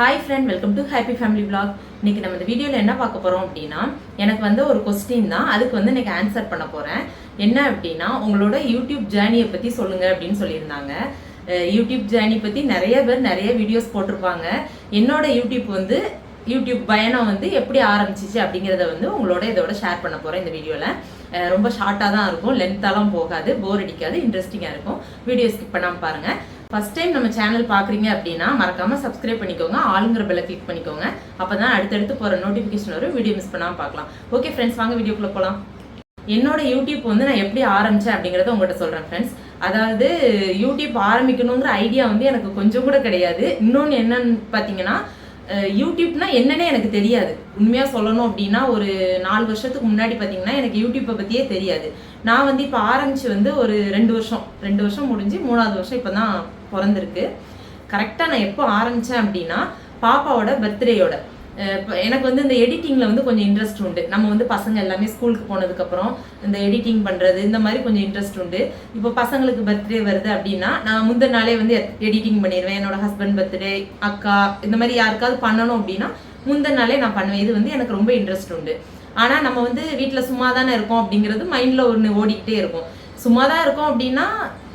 Hi friend welcome to Happy Family blog இன்னைக்கு நம்ம இந்த வீடியோவில் என்ன பார்க்க போகிறோம் அப்படின்னா எனக்கு வந்து ஒரு கொஸ்டின் தான். அதுக்கு வந்து எனக்கு ஆன்சர் பண்ண போகிறேன் என்ன அப்படின்னா உங்களோட யூடியூப் ஜேர்னியை பற்றி சொல்லுங்கள் அப்படின்னு சொல்லியிருந்தாங்க. யூடியூப் ஜேர்னி பற்றி நிறைய பேர் நிறைய வீடியோஸ் போட்டிருப்பாங்க. என்னோட யூடியூப் வந்து யூடியூப் பயணம் வந்து எப்படி ஆரம்பிச்சிச்சு அப்படிங்கிறத வந்து உங்களோட இதோட ஷேர் பண்ண போகிறேன் இந்த வீடியோவில் ரொம்ப ஷார்ட்டாக தான் இருக்கும். லென்த்தாலாம் போகாது. போர் அடிக்காது. இன்ட்ரெஸ்டிங்காக இருக்கும். வீடியோ ஸ்கிப் பண்ணாமல் பாருங்கள் ஃபர்ஸ்ட் டைம் நம்ம சேனல் பார்க்குறீங்க அப்படின்னா மறக்காமல் சப்ஸ்கிரைப் பண்ணிக்கோங்க. ஆளுங்கிற பெல்லை கிளிக் பண்ணிக்கோங்க. அப்போ தான் அடுத்தடுத்து போகிற நோட்டிஃபிகேஷன் வரும். வீடியோ மிஸ் பண்ணாமல் பார்க்கலாம். ஓகே ஃப்ரெண்ட்ஸ் வாங்க வீடியோக்குள்ளே போகலாம் என்னோட யூடியூப் வந்து நான் எப்படி ஆரம்பிச்சேன் அப்படிங்கிறத உங்கள்கிட்ட சொல்கிறேன் ஃப்ரெண்ட்ஸ் அதாவது யூடியூப் ஆரம்பிக்கணுங்கிற ஐடியா வந்து எனக்கு கொஞ்சம் கூட கிடையாது. இன்னொன்று என்னன்னு பார்த்தீங்கன்னா யூடியூப்னா என்னன்னே எனக்கு தெரியாது. உண்மையாக சொல்லணும் அப்படின்னா ஒரு நாலு வருஷத்துக்கு முன்னாடி பார்த்தீங்கன்னா எனக்கு யூடியூப்பை பற்றியே தெரியாது. நான் வந்து இப்போ ஆரம்பித்து வந்து ஒரு ரெண்டு வருஷம். ரெண்டு வருஷம் முடிஞ்சு மூணாவது வருஷம் இப்போ தான் பிறந்திருக்கு. கரெக்டாக நான் எப்போ ஆரம்பித்தேன் அப்படின்னா பாப்பாவோட பர்த்டேயோட இப்போ எனக்கு வந்து இந்த எடிட்டிங்கில் வந்து கொஞ்சம் இன்ட்ரெஸ்ட் உண்டு. நம்ம வந்து பசங்க எல்லாமே ஸ்கூலுக்கு போனதுக்கப்புறம் இந்த எடிட்டிங் பண்ணுறது இந்த மாதிரி கொஞ்சம் இன்ட்ரெஸ்ட் உண்டு. இப்போ பசங்களுக்கு பர்த்டே வருது அப்படின்னா நான் முந்தின நாளே வந்து எடிட்டிங் பண்ணிடுவேன் என்னோட ஹஸ்பண்ட் பர்த்டே அக்கா இந்த மாதிரி யாருக்காவது பண்ணணும் அப்படின்னா முந்தின நாளே நான் பண்ணுவேன். இது வந்து எனக்கு ரொம்ப இன்ட்ரெஸ்ட் உண்டு. ஆனால் நம்ம வந்து வீட்டில் சும்மா தானே இருக்கோம் அப்படிங்கிறது மைண்டில் ஒன்று ஓடிக்கிட்டே இருக்கும். சும்மா தான் இருக்கோம் அப்படின்னா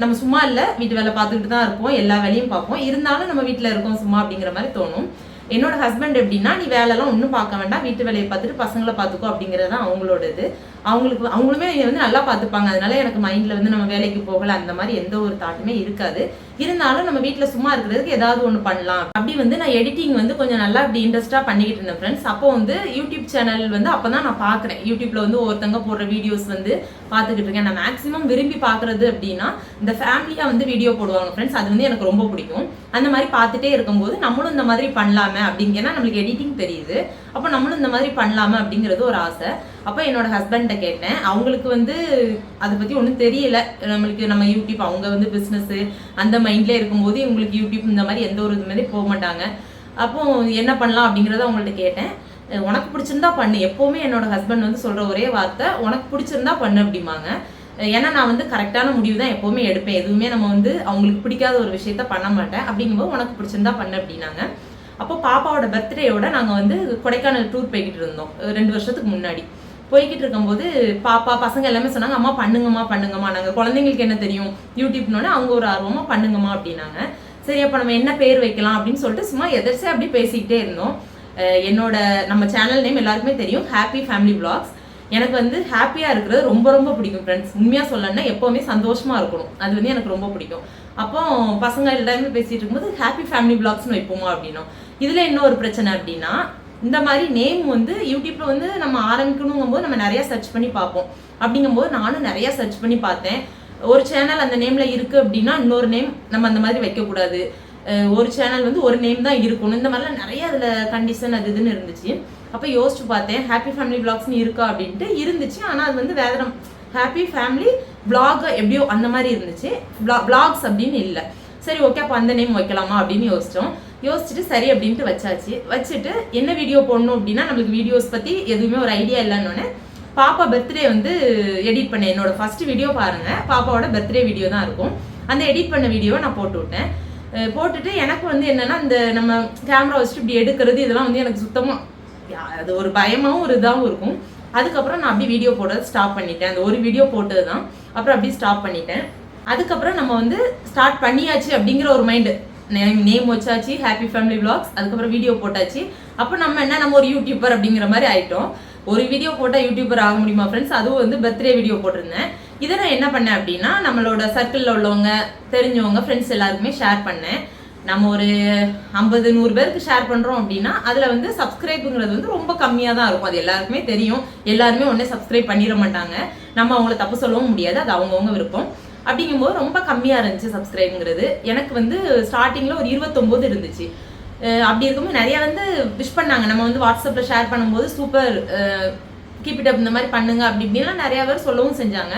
நம்ம சும்மா இல்லை வீட்டு வேலை பார்த்துக்கிட்டு தான் இருப்போம் எல்லா வேலையும் பார்ப்போம். இருந்தாலும் நம்ம வீட்டில் இருக்கோம் சும்மா அப்படிங்கிற மாதிரி தோணும். என்னோட ஹஸ்பண்ட் எப்படின்னா நீ வேலைலாம் ஒன்றும் பார்க்க வேண்டாம் வீட்டு வேலையை பார்த்துட்டு பசங்களை பார்த்துக்கோ அப்படிங்கிறது தான் அவங்களோட இது. அவங்களுக்கு அவங்களுமே வந்து நல்லா பார்த்துப்பாங்க. அதனால எனக்கு மைண்டில் வந்து நம்ம வேலைக்கு போகலை அந்த மாதிரி எந்த ஒரு தாட்டுமே இருக்காது. இருந்தாலும் நம்ம வீட்டில் சும்மா இருக்கிறதுக்கு ஏதாவது ஒன்று பண்ணலாம். அப்படி வந்து நான் எடிட்டிங் வந்து கொஞ்சம் நல்லா இப்படி இன்ட்ரெஸ்டாக பண்ணிக்கிட்டு இருந்தேன் ஃப்ரெண்ட்ஸ் அப்போ வந்து யூடியூப் சேனல் வந்து அப்போ தான் நான் பார்க்குறேன். யூடியூப்பில் வந்து ஒருத்தங்க போடுற வீடியோஸ் வந்து பார்த்துக்கிட்டு இருக்கேன். நான் மேக்ஸிமம் விரும்பி பார்க்குறது அப்படின்னா இந்த ஃபேமிலியாக வந்து வீடியோ போடுவாங்க ஃப்ரெண்ட்ஸ் அது வந்து எனக்கு ரொம்ப பிடிக்கும். அந்த மாதிரி பார்த்துட்டே இருக்கும்போது நம்மளும் இந்த மாதிரி பண்ணலாமே அப்படிங்கன்னா நம்மளுக்கு எடிட்டிங் தெரியுது. அப்போ நம்மளும் இந்த மாதிரி பண்ணலாமா அப்படிங்கிறது ஒரு ஆசை. அப்போ என்னோட ஹஸ்பண்ட்டை கேட்டேன். அவங்களுக்கு வந்து அதை பற்றி ஒன்றும் தெரியல. நம்மளுக்கு நம்ம யூடியூப் அவங்க வந்து பிஸ்னஸ்ஸு அந்த மைண்ட்லேயே இருக்கும்போது இவங்களுக்கு யூடியூப் இந்த மாதிரி எந்த ஒரு இது போக மாட்டாங்க. அப்போ என்ன பண்ணலாம் அப்படிங்கிறத அவங்கள்ட்ட கேட்டேன். உனக்கு பிடிச்சிருந்தா பண்ணு. எப்போவுமே என்னோட ஹஸ்பண்ட் வந்து சொல்கிற ஒரே வார்த்தை உனக்கு பிடிச்சிருந்தா பண்ணு அப்படிம்பாங்க. ஏன்னா நான் வந்து கரெக்டான முடிவு தான் எப்போவுமே எடுப்பேன். எதுவுமே நம்ம வந்து அவங்களுக்கு பிடிக்காத ஒரு விஷயத்த பண்ண மாட்டேன். அப்படிங்கும்போது உனக்கு பிடிச்சிருந்தா பண்ணு அப்படின்னாங்க. அப்போ பாப்பாவோட பர்த்டேயோட நாங்கள் வந்து கொடைக்கானல் டூர் போய்கிட்டு இருந்தோம். ரெண்டு வருஷத்துக்கு முன்னாடி. போய்கிட்டு இருக்கும்போது பாப்பா பசங்க எல்லாமே சொன்னாங்க அம்மா பண்ணுங்கம்மா பண்ணுங்கம்மா. நாங்கள் குழந்தைங்களுக்கு என்ன தெரியும்? யூடியூப்னோட அவங்க ஒரு ஆர்வமாக பண்ணுங்கம்மா அப்படின்னாங்க. சரி அப்போ நம்ம என்ன பேர் வைக்கலாம் அப்படின்னு சொல்லிட்டு சும்மா எதிர்த்து அப்படி பேசிக்கிட்டே இருந்தோம். என்னோட நம்ம சேனல் நேம் எல்லாருக்குமே தெரியும் ஹாப்பி ஃபேமிலி பிளாக்ஸ் எனக்கு வந்து ஹாப்பியாக இருக்கிறது ரொம்ப ரொம்ப பிடிக்கும் ஃப்ரெண்ட்ஸ் உண்மையாக சொல்லணும்னா எப்போவுமே சந்தோஷமாக இருக்கணும். அது வந்து எனக்கு ரொம்ப பிடிக்கும். அப்போ பசங்க எல்லாருமே பேசிகிட்டு இருக்கும்போது ஹாப்பி ஃபேமிலி பிளாக்ஸ்னு வைப்போமா? அப்படின்னோம். இதில் என்ன ஒரு பிரச்சனை அப்படின்னா இந்த மாதிரி நேம் வந்து யூடியூப்பில் வந்து நம்ம ஆரம்பிக்கணுங்கும் போது நம்ம நிறைய சர்ச் பண்ணி பார்ப்போம். அப்படிங்கும்போது நானும் நிறைய சர்ச் பண்ணி பார்த்தேன். ஒரு சேனல் அந்த நேமில் இருக்குது அப்படின்னா இன்னொரு நேம் நம்ம அந்த மாதிரி வைக்கக்கூடாது. ஒரு சேனல் வந்து ஒரு நேம் தான் இருக்கணும். இந்த மாதிரிலாம் நிறைய அதில் கண்டிஷன் அது இதுன்னு இருந்துச்சு. அப்போ யோசிச்சு பார்த்தேன். ஹாப்பி ஃபேமிலி பிளாக்ஸ்னு இருக்கா அப்படின்ட்டு இருந்துச்சு. ஆனால் அது வந்து வேற ஹாப்பி ஃபேமிலி பிளாக் எப்படியோ அந்த மாதிரி இருந்துச்சு. பிளாக்ஸ் அப்படின்னு இல்லை. சரி ஓகே அப்போ அந்த நேம் வைக்கலாமா அப்படின்னு யோசிச்சோம். யோசிச்சுட்டு சரி அப்படின்ட்டு வச்சாச்சு. வச்சுட்டு என்ன வீடியோ போடணும் அப்படின்னா நம்மளுக்கு வீடியோஸ் பற்றி எதுவுமே ஒரு ஐடியா இல்லைன்னு பாப்பா பர்த்டே வந்து எடிட் பண்ணேன். என்னோட ஃபர்ஸ்ட் வீடியோ பாருங்க. பாப்பாவோட பர்த்டே வீடியோ தான் இருக்கும். அந்த எடிட் பண்ண வீடியோவை நான் போட்டு விட்டேன். போட்டுட்டு எனக்கு வந்து என்னன்னா இந்த நம்ம கேமரா வச்சுட்டு இப்படி எடுக்கிறது இதெல்லாம் வந்து எனக்கு சுத்தமாக அது ஒரு பயமாகவும் ஒரு இதாகவும் இருக்கும். அதுக்கப்புறம் நான் அப்படி வீடியோ போட ஸ்டாப் பண்ணிட்டேன். அந்த ஒரு வீடியோ போட்டது தான் அப்புறம் அப்படியே ஸ்டாப் பண்ணிட்டேன். அதுக்கப்புறம் நம்ம வந்து ஸ்டார்ட் பண்ணியாச்சு அப்படிங்கிற ஒரு மைண்டு நேம் வச்சாச்சு ஹாப்பி ஃபேமிலி விளாக்ஸ் அதுக்கப்புறம் வீடியோ போட்டாச்சு. அப்போ நம்ம என்ன நம்ம ஒரு யூடியூபர் அப்படிங்கிற மாதிரி ஆயிட்டோம். ஒரு வீடியோ போட்டால் யூடியூபர் ஆக முடியுமா ஃப்ரெண்ட்ஸ் அதுவும் வந்து பர்த்டே வீடியோ போட்டிருந்தேன். இதை நான் என்ன பண்ணேன் அப்படின்னா நம்மளோட சர்க்கிளில் உள்ளவங்க தெரிஞ்சவங்க ஃப்ரெண்ட்ஸ் எல்லாருக்குமே ஷேர் பண்ணேன். நம்ம ஒரு ஐம்பது நூறு பேருக்கு ஷேர் பண்ணுறோம் அப்படின்னா அதில் வந்து சப்ஸ்கிரைப்புங்கிறது வந்து ரொம்ப கம்மியாக தான் இருக்கும். அது எல்லாருக்குமே தெரியும். எல்லாருமே உடனே சப்ஸ்கிரைப் பண்ணிட மாட்டாங்க. நம்ம அவங்கள தப்பு சொல்லவும் முடியாது. அது அவங்கவுங்க விருப்பம். அப்படிங்கும்போது ரொம்ப கம்மியாக இருந்துச்சு சப்ஸ்கிரைப்ங்கிறது எனக்கு வந்து ஸ்டார்டிங்கில் ஒரு இருபத்தொம்போது இருந்துச்சு. அப்படி இருக்கும்போது நிறையா வந்து விஷ் பண்ணாங்க. நம்ம வந்து வாட்ஸ்அப்பில் ஷேர் பண்ணும்போது சூப்பர் கீப் இட் அப் இந்த மாதிரி பண்ணுங்க அப்படி இப்படின்லாம் நிறையா பேர் சொல்லவும் செஞ்சாங்க.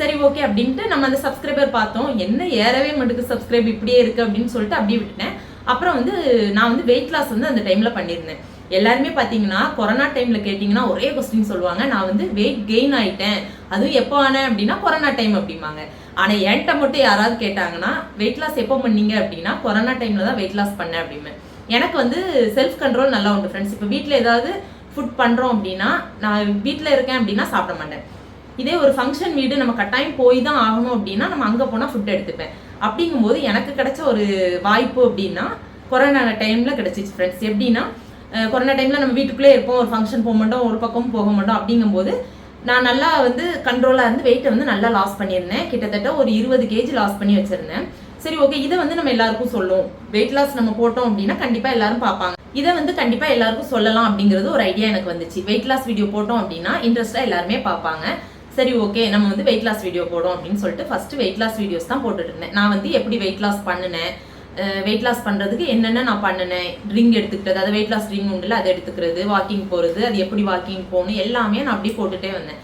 சரி ஓகே அப்படின்ட்டு நம்ம அந்த சப்ஸ்கிரைபர் பார்த்தோம். என்ன ஏறவே மாட்டுக்கு சப்ஸ்கிரைப் இப்படியே இருக்குது அப்படின்னு சொல்லிட்டு அப்படியே விட்டுட்டேன். அப்புறம் வந்து நான் வந்து வெயிட் லாஸ் வந்து அந்த டைமில் பண்ணியிருந்தேன். எல்லாருமே பார்த்தீங்கன்னா கொரோனா டைமில் கேட்டிங்கன்னா ஒரே கொஸ்டின் சொல்லுவாங்க. நான் வந்து வெயிட் கெயின் ஆகிட்டேன் அதுவும் எப்போ ஆனேன் அப்படின்னா கொரோனா டைம் அப்படிம்பாங்க. ஆனால் என்கிட்ட மட்டும் யாராவது கேட்டாங்கன்னா வெயிட் லாஸ் எப்போ பண்ணீங்க அப்படின்னா கொரோனா டைமில் தான் வெயிட் லாஸ் பண்ணேன் அப்படிமே எனக்கு வந்து செல்ஃப் கண்ட்ரோல் நல்லா உண்டு ஃப்ரெண்ட்ஸ் இப்போ வீட்டில் ஏதாவது ஃபுட் பண்ணுறோம் அப்படின்னா நான் வீட்டில் இருக்கேன் அப்படின்னா சாப்பிட மாட்டேன். இதே ஒரு ஃபங்க்ஷன் வீடு நம்ம கட்டாயம் போய் தான் ஆகணும் அப்படின்னா நம்ம அங்கே போனால் ஃபுட் எடுத்துப்பேன். அப்படிங்கும்போது எனக்கு கிடைச்ச ஒரு வாய்ப்பு அப்படின்னா கொரோனா டைமில் கிடச்சிச்சு ஃப்ரெண்ட்ஸ் எப்படின்னா கொரோனா டைமில் நம்ம வீட்டுக்குள்ளே இருப்போம் ஒரு ஃபங்க்ஷன் போக மாட்டோம் ஒரு பக்கமும் போக மாட்டோம் அப்படிங்கும்போது நான் நல்லா வந்து கண்ட்ரோலாக இருந்து வெயிட்டை வந்து நல்லா லாஸ் பண்ணியிருந்தேன். கிட்டத்தட்ட ஒரு இருபது கேஜி லாஸ் பண்ணி வச்சுருந்தேன். சரி ஓகே இதை வந்து நம்ம எல்லாருக்கும் சொல்லுவோம். வெயிட் லாஸ் நம்ம போட்டோம் அப்படின்னா கண்டிப்பாக எல்லாரும் பார்ப்பாங்க. இதை வந்து கண்டிப்பாக எல்லாருக்கும் சொல்லலாம் அப்படிங்கிறது ஒரு ஐடியா எனக்கு வந்துச்சு. வெயிட் லாஸ் வீடியோ போட்டோம் அப்படின்னா இன்ட்ரெஸ்ட்டாக எல்லாருமே பார்ப்பாங்க. சரி ஓகே நம்ம வந்து வெயிட் லாஸ் வீடியோ போடும் அப்படின்னு சொல்லிட்டு ஃபஸ்ட்டு வெயிட் லாஸ் வீடியோஸ் தான் போட்டுட்டு இருந்தேன். நான் வந்து எப்படி வெயிட் லாஸ் பண்ணினேன்? வெயிட் லாஸ் பண்ணுறதுக்கு என்னென்ன நான் பண்ணினேன்? ட்ரிங்க் எடுத்துக்கிட்டது. அதாவது வெயிட் லாஸ் ட்ரிங்க் உண்டுல அதை எடுத்துக்கிறது வாக்கிங் போகிறது அது எப்படி வாக்கிங் போகணும் எல்லாமே நான் அப்படியே போட்டுகிட்டே வந்தேன்.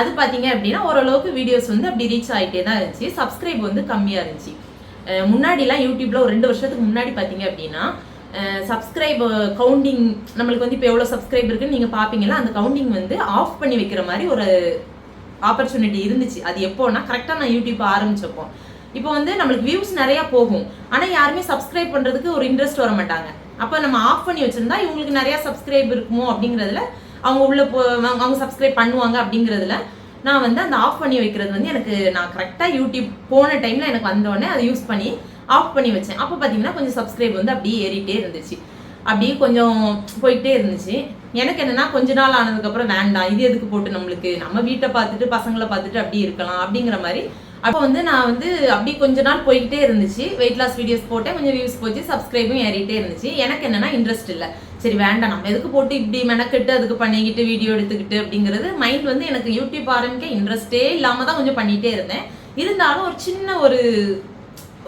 அது பார்த்தீங்க அப்படின்னா ஓரளவுக்கு வீடியோஸ் வந்து அப்படி ரீச் ஆகிட்டே தான் இருந்துச்சு. சப்ஸ்கிரைப் வந்து கம்மியாக இருந்துச்சு. முன்னாடிலாம் யூடியூப்பில் ஒரு ரெண்டு வருஷத்துக்கு முன்னாடி பார்த்தீங்க அப்படின்னா சப்ஸ்கிரைப் கவுண்டிங் நம்மளுக்கு வந்து இப்போ எவ்வளோ சப்ஸ்கிரைப் இருக்குன்னு நீங்கள் பார்ப்பீங்களா அந்த கவுண்டிங் வந்து ஆஃப் பண்ணி வைக்கிற மாதிரி ஒரு ஆப்பர்ச்சுனிட்டி இருந்துச்சு. அது எப்போனா கரெக்டாக நான் யூடியூப் ஆரம்பிச்சப்போ. இப்போ வந்து நம்மளுக்கு வியூஸ் நிறையா போகும். ஆனால் யாருமே சப்ஸ்கிரைப் பண்ணுறதுக்கு ஒரு இன்ட்ரெஸ்ட் வர மாட்டாங்க. அப்போ நம்ம ஆஃப் பண்ணி வச்சுருந்தா இவங்களுக்கு நிறையா சப்ஸ்கிரைப் இருக்குமோ அப்படிங்கிறதுல அவங்க உள்ள போ அவங்க அவங்க சப்ஸ்கிரைப் பண்ணுவாங்க அப்படிங்கிறதுல நான் வந்து அந்த ஆஃப் பண்ணி வைக்கிறது வந்து எனக்கு நான் கரெக்டாக யூடியூப் போன டைமில் எனக்கு வந்தோடனே அதை யூஸ் பண்ணி ஆஃப் பண்ணி வச்சேன். அப்போ பார்த்தீங்கன்னா கொஞ்சம் சப்ஸ்கிரைப் வந்து அப்படியே ஏறிட்டே இருந்துச்சு. அப்படியே கொஞ்சம் போயிட்டே இருந்துச்சு. எனக்கு என்னன்னா கொஞ்ச நாள் ஆனதுக்கப்புறம் வேண்டாம். இது எதுக்கு போட்டு நம்மளுக்கு? நம்ம வீட்டை பார்த்துட்டு பசங்களை பார்த்துட்டு அப்படி இருக்கலாம் அப்படிங்கிற மாதிரி அப்போ வந்து நான் வந்து அப்படி கொஞ்ச நாள் போய்கிட்டே இருந்துச்சு. வெயிட் லாஸ் வீடியோஸ் போட்டேன். கொஞ்சம் வியூஸ் போச்சு. சப்ஸ்கிரைபும் ஏறிட்டே இருந்துச்சு. எனக்கு என்னன்னா இன்ட்ரெஸ்ட் இல்லை. சரி வேண்டாம். நம்ம எதுக்கு போட்டு இப்படி மெனக்கெட்டு அதுக்கு பண்ணிக்கிட்டு வீடியோ எடுத்துக்கிட்டு அப்படிங்கிறது மைண்ட் வந்து எனக்கு யூடியூப் ஆரம்பிக்க இன்ட்ரெஸ்டே இல்லாம தான் கொஞ்சம் பண்ணிட்டே இருந்தேன். இருந்தாலும் ஒரு சின்ன ஒரு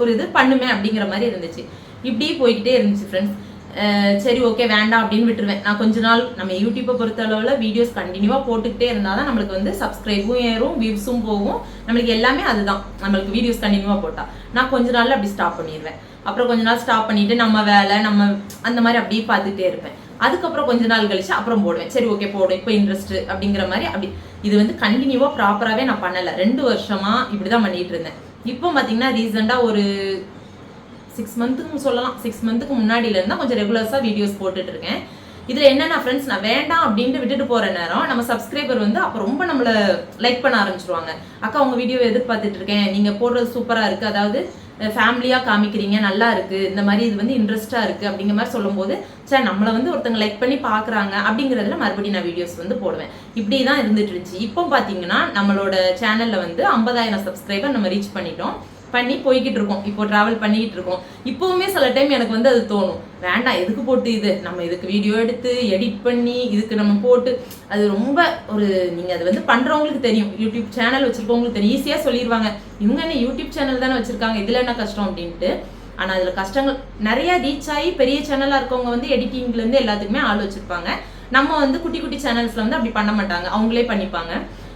ஒரு இது பண்ணுமே அப்படிங்கிற மாதிரி இருந்துச்சு. இப்படியே போய்கிட்டே இருந்துச்சு ஃப்ரெண்ட்ஸ் சரி ஓகே வேண்டாம் அப்படின்னு விட்டுருவேன். நான் கொஞ்ச நாள் நம்ம யூடியூப்பை பொறுத்த அளவில் வீடியோஸ் கண்டினியூவாக போட்டுக்கிட்டே இருந்தால் தான் நம்மளுக்கு வந்து சப்ஸ்கிரைபும் ஏறும் வியூஸும் போகும். நம்மளுக்கு எல்லாமே அதுதான். நம்மளுக்கு வீடியோஸ் கண்டினியூவாக போட்டால் நான் கொஞ்ச நாளில் அப்படி ஸ்டாப் பண்ணிடுவேன் அப்புறம் கொஞ்ச நாள் ஸ்டாப் பண்ணிட்டு நம்ம வேலை நம்ம அந்த மாதிரி அப்படியே பார்த்துட்டே இருப்பேன். அதுக்கப்புறம் கொஞ்ச நாள் கழிச்சு அப்புறம் போடுவேன். சரி ஓகே போடும் இப்போ இன்ட்ரெஸ்ட் அப்படிங்கிற மாதிரி அப்படி. இது வந்து கண்டினியூவாக ப்ராப்பராகவே நான் பண்ணலை. ரெண்டு வருஷமாக இப்படி தான் பண்ணிட்டு இருந்தேன். இப்போ பார்த்தீங்கன்னா ரீசெண்டாக ஒரு சிக்ஸ் மந்த்துக்கு சொல்லலாம். சிக்ஸ் மந்த்துக்கு முன்னாடியில கொஞ்சம் ரெகுலர்ஸாக வீடியோஸ் போட்டுட்டு இருக்கேன் இதில் என்னென்ன ஃப்ரெண்ட்ஸ் நான் வேண்டாம் அப்படின்ட்டு விட்டுட்டு போகிற நேரம் நம்ம சப்ஸ்கிரைபர் வந்து அப்போ ரொம்ப நம்மள லைக் பண்ண ஆரம்பிச்சிருவாங்க. அக்கா உங்கள் வீடியோ எதிர்பார்த்துட்டு இருக்கேன் நீங்கள் போடுறது சூப்பராக இருக்குது அதாவது ஃபேமிலியாக காமிக்கிறீங்க நல்லா இருக்குது இந்த மாதிரி இது வந்து இன்ட்ரெஸ்ட்டாக இருக்குது அப்படிங்கிற மாதிரி சொல்லும்போது சார் நம்மளை வந்து ஒருத்தங்க லைக் பண்ணி பார்க்குறாங்க அப்படிங்கறதுல மறுபடியும் நான் வீடியோஸ் வந்து போடுவேன். இப்படி தான் இருந்துட்டு இருந்துச்சு. இப்போ பார்த்தீங்கன்னா நம்மளோட சேனலில் வந்து ஐம்பதாயிரம் சப்ஸ்கிரைபர் நம்ம ரீச் பண்ணிட்டோம். பண்ணி போய்கிட்டு இருக்கோம். இப்போ ட்ராவல் பண்ணிக்கிட்டு இருக்கோம். இப்போவுமே சில டைம் எனக்கு வந்து அது தோணும். வேண்டாம் எதுக்கு போட்டு இது? நம்ம இதுக்கு வீடியோ எடுத்து எடிட் பண்ணி இதுக்கு நம்ம போட்டு. அது ரொம்ப ஒரு நீங்கள் அது வந்து பண்ணுறவங்களுக்கு தெரியும். யூடியூப் சேனல் வச்சுருக்கவங்களுக்கு தெரியும். ஈஸியாக சொல்லிடுவாங்க இவங்க என்ன யூடியூப் சேனல் தானே வச்சுருக்காங்க? இதில் என்ன கஷ்டம் அப்படின்ட்டு. ஆனால் அதில் கஷ்டங்கள் நிறையா ரீச் ஆகி பெரிய சேனலாக இருக்கவங்க வந்து எடிட்டிங்லேருந்து எல்லாத்துக்குமே ஆள் வச்சுருப்பாங்க. நம்ம வந்து குட்டி குட்டி சேனல்ஸில் வந்து அப்படி பண்ண மாட்டாங்க. அவங்களே பண்ணிப்பாங்க.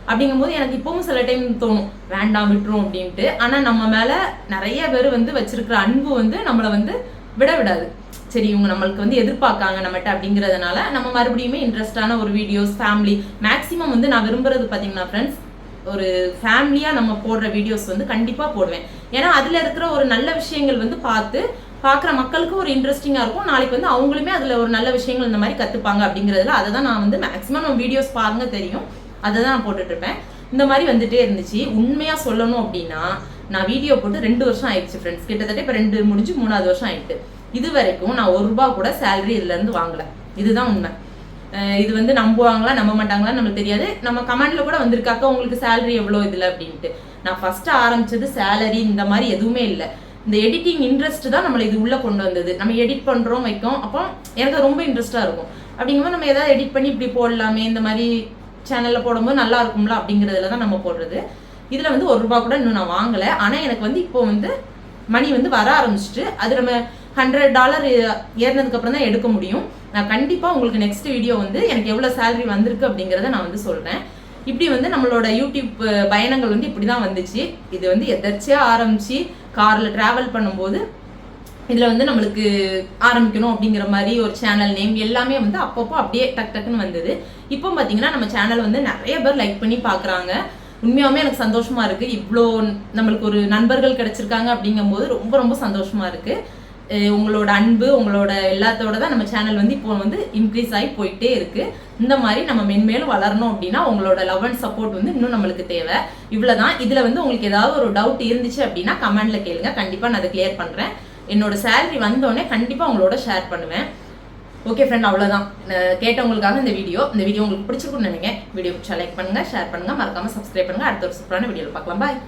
அப்படிங்கும்போது எனக்கு இப்பவும் சில டைம் தோணும். வேண்டாம் விட்டுரும் அப்படின்ட்டு. ஆனா நம்ம மேல நிறைய பேர் வந்து வச்சிருக்கிற அன்பு வந்து நம்மளை வந்து விட விடாது சரி இவங்க நம்மளுக்கு வந்து எதிர்பார்க்காங்க நம்மகிட்ட அப்படிங்கிறதுனால நம்ம மறுபடியுமே இன்ட்ரெஸ்டான ஒரு வீடியோஸ் ஃபேமிலி மேக்ஸிமம் வந்து நான் விரும்புறது பார்த்தீங்கன்னா ஃப்ரெண்ட்ஸ் ஒரு ஃபேமிலியாக நம்ம போடுற வீடியோஸ் வந்து கண்டிப்பாக போடுவேன். ஏன்னா அதில் இருக்கிற ஒரு நல்ல விஷயங்கள் வந்து பார்த்து பார்க்குற மக்களுக்கு ஒரு இன்ட்ரெஸ்டிங்காக இருக்கும். நாளைக்கு வந்து அவங்களுமே அதில் ஒரு நல்ல விஷயங்கள் இந்த மாதிரி கற்றுப்பாங்க அப்படிங்கிறதுல அதை தான் நான் வந்து மேக்ஸிமம் நம்ம வீடியோஸ் பாருங்க தெரியும். அதை தான் நான் போட்டுட்டு இருப்பேன். இந்த மாதிரி வந்துட்டே இருந்துச்சு. உண்மையாக சொல்லணும் அப்படின்னா நான் வீடியோ போட்டு ரெண்டு வருஷம் ஆயிடுச்சு ஃப்ரெண்ட்ஸ் கிட்டத்தட்ட இப்போ ரெண்டு முடிஞ்சு மூணாவது வருஷம் ஆயிட்டு. இது வரைக்கும் நான் ஒரு ரூபா கூட சேலரி இதுலேருந்து வாங்கலை. இதுதான் உண்மை. இது வந்து நம்புவாங்களா நம்ப மாட்டாங்களா நம்மளுக்கு தெரியாது. நம்ம கமெண்ட்ல கூட வந்திருக்காக்கா உங்களுக்கு சேலரி எவ்வளோ இதில்? அப்படின்ட்டு. நான் ஃபர்ஸ்ட் ஆரம்பிச்சது சேலரி இந்த மாதிரி எதுவுமே இல்லை. இந்த எடிட்டிங் இன்ட்ரெஸ்ட் தான் நம்மளை இது உள்ளே கொண்டு வந்தது. நம்ம எடிட் பண்ணுறோம் வைக்கோம். அப்போ எனக்கு ரொம்ப இன்ட்ரெஸ்டாக இருக்கும். அப்படிங்கும்போது நம்ம எதாவது எடிட் பண்ணி இப்படி போடலாமே இந்த மாதிரி சேனலில் போடும்போது நல்லா இருக்கும்ல அப்படிங்கிறதுல தான் நம்ம போடுறது. இதில் வந்து ஒரு ரூபா கூட இன்னும் நான் வாங்கலை. ஆனால் எனக்கு வந்து இப்போ வந்து மணி வந்து வர ஆரம்பிச்சிட்டு அது நம்ம ஹண்ட்ரட் டாலர் ஏறினதுக்கப்புறம் தான் எடுக்க முடியும். நான் கண்டிப்பாக உங்களுக்கு நெக்ஸ்ட் வீடியோ வந்து எனக்கு எவ்வளோ சேலரி வந்திருக்கு அப்படிங்கிறத நான் வந்து சொல்கிறேன் இப்படி வந்து நம்மளோட யூடியூப் பயணங்கள் வந்து இப்படி தான் வந்துச்சு. இது வந்து எதர்ச்சியாக ஆரம்பித்து காரில் ட்ராவல் பண்ணும்போது இதில் வந்து நம்மளுக்கு ஆரம்பிக்கணும் அப்படிங்கிற மாதிரி ஒரு சேனல் நேம் எல்லாமே வந்து அப்பப்போ அப்படியே டக் டக்குன்னு வந்தது. இப்போ பார்த்தீங்கன்னா நம்ம சேனல் வந்து நிறைய பேர் லைக் பண்ணி பார்க்குறாங்க உண்மையாகவே எனக்கு சந்தோஷமா இருக்கு. இவ்வளோ நம்மளுக்கு ஒரு நண்பர்கள் கிடைச்சிருக்காங்க அப்படிங்கும்போது ரொம்ப ரொம்ப சந்தோஷமா இருக்கு. உங்களோட அன்பு உங்களோட எல்லாத்தோட தான் நம்ம சேனல் வந்து இப்போ வந்து இன்க்ரீஸ் ஆகி போயிட்டே இருக்கு. இந்த மாதிரி நம்ம மென்மேலும் வளரணும் அப்படின்னா உங்களோட லவ் அண்ட் சப்போர்ட் வந்து இன்னும் நம்மளுக்கு தேவை. இவ்வளோதான் இதுல வந்து உங்களுக்கு ஏதாவது ஒரு டவுட் இருந்துச்சு அப்படின்னா கமெண்ட்ல கேளுங்க. கண்டிப்பா நான் அதை கிளியர் பண்றேன். என்னோட சேலரி வந்தோடனே கண்டிப்பாக உங்களோட ஷேர் பண்ணுவேன். ஓகே ஃப்ரெண்ட் அவ்வளோதான் கேட்டவங்களுக்காக இந்த வீடியோ இந்த வீடியோ உங்களுக்கு பிடிச்சிருக்கும்னு நினைக்கிறேன். வீடியோ பிடிச்சா லைக் பண்ணுங்கள் ஷேர் பண்ணுங்கள் மறக்காமல் சப்ஸ்கிரைப் பண்ணுங்கள் அடுத்த ஒரு சூப்பரான வீடியோவில் பார்க்கலாம். பாய்